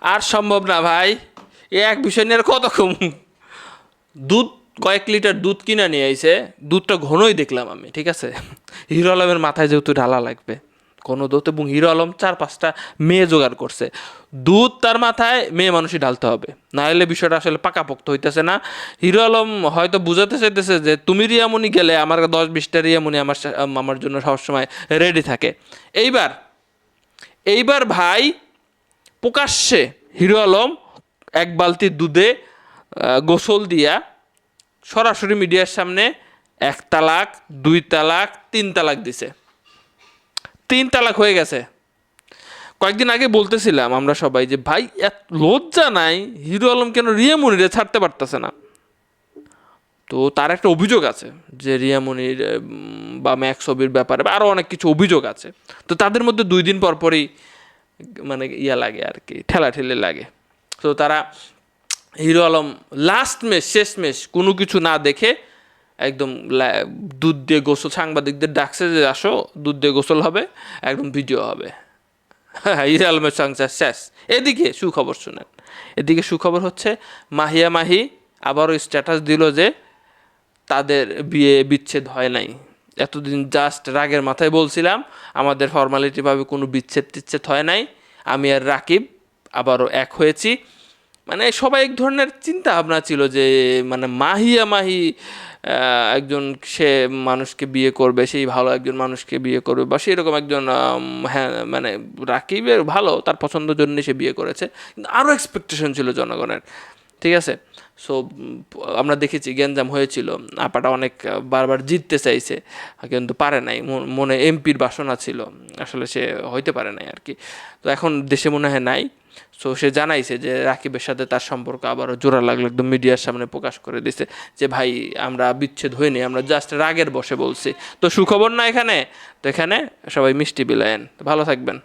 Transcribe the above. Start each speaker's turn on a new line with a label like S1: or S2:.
S1: আর সম্ভব না ভাই। এ এক বিষয় নিয়ে আর কত কম দুধ, কয়েক লিটার দুধ কিনে নিয়ে আইছে। দুধটা ঘনই দেখলাম আমি, ঠিক আছে? হিরো আলমের মাথায় যেহেতু ঢালা লাগবে কোনো দুধ এবং হিরো আলম চার পাঁচটা মেয়ে জোগাড় করছে। দুধ তার মাথায় মেয়ে মানুষই ঢালতে হবে। না হলে বিষয়টা আসলে পাকাপোক্ত হইতেছে না। হিরো আলম হয়তো বুঝাতে চাইতেছে যে, তুমি রিয়ামণি গেলে আমার দশ বিশটা রিয়ামণি আমার আমার জন্য সবসময় রেডি থাকে। এইবার এইবার ভাই প্রকাশ্যে হিরো আলম এক বালতি দুধে গোসল দিয়া সরাসরি মিডিয়ার সামনে এক তালাক দুই তালাক তিন তালাক দিছে। তিন তালাক হয়ে গেছে। কয়েকদিন আগে বলতেছিলাম আমরা সবাই যে ভাই এত লজ্জা নাই হিরো আলম কেন রিয়া রিয়ামনিরে ছাড়তে পারতেছে না? তো তার একটা অভিযোগ আছে যে রিয়ামনির উম, বা ম্যাক্স ছবির ব্যাপারে আরও অনেক কিছু অভিযোগ আছে। তো তাদের মধ্যে দুই দিন পর পরই মানে ইয়া লাগে আর কি ঠেলা ঠেলে লাগে। তো তারা হিরো আলম লাস্ট ম্যাচ শেষ ম্যাচ কোনো কিছু না দেখে একদম দুধ দিয়ে গোসল, সাংবাদিকদের ডাকছে যে, আসো, দুধ দিয়ে গোসল হবে, একদম ভিডিও হবে। হিরো আলমের সংসার শেষ। এদিকে সুখবর শুনেন। এদিকে সুখবর হচ্ছে, মাহিয়া মাহি আবারও স্ট্যাটাস দিল যে, তাদের বিয়ে বিচ্ছেদ হয় নাই। এতদিন জাস্ট রাগের মাথায় বলছিলাম, আমাদের ফর্মালিটিভাবে কোনো বিচ্ছেদ টিচ্ছেদ হয় নাই, আমি আর রাকিব আবারও এক হয়েছি। মানে সবাই এক ধরনের চিন্তা ভাবনা ছিল যে মানে মাহিয়া মাহি একজন সে মানুষকে বিয়ে করবে, সেই ভালো একজন মানুষকে বিয়ে করবে, বা সেরকম একজন হ্যাঁ মানে রাকিবের ভালো, তার পছন্দের জন্য সে বিয়ে করেছে। কিন্তু আরও এক্সপেকটেশন ছিল জনগণের। ঠিক আছে? সো আমরা দেখেছি গ্যাঞ্জাম হয়েছিল। আপাটা অনেক বারবার জিততে চাইছে, কিন্তু পারে নাই। মন- এমপির বাসনা ছিল। আসলে সে হইতে পারে নাই আর কি। তো এখন দেশে মনে হয় নাই। সো সে জানাইছে যে রাকিবের সাথে তার সম্পর্ক আবারও জোড়া লাগল, একদম মিডিয়ার সামনে প্রকাশ করে দিছে যে, ভাই, আমরা বিচ্ছেদ হইনি আমরা জাস্ট রাগের বসে বলছি। তো সুখবর না এখানে? তো এখানে সবাই মিষ্টি বিলায়েন। তো ভালো থাকবেন।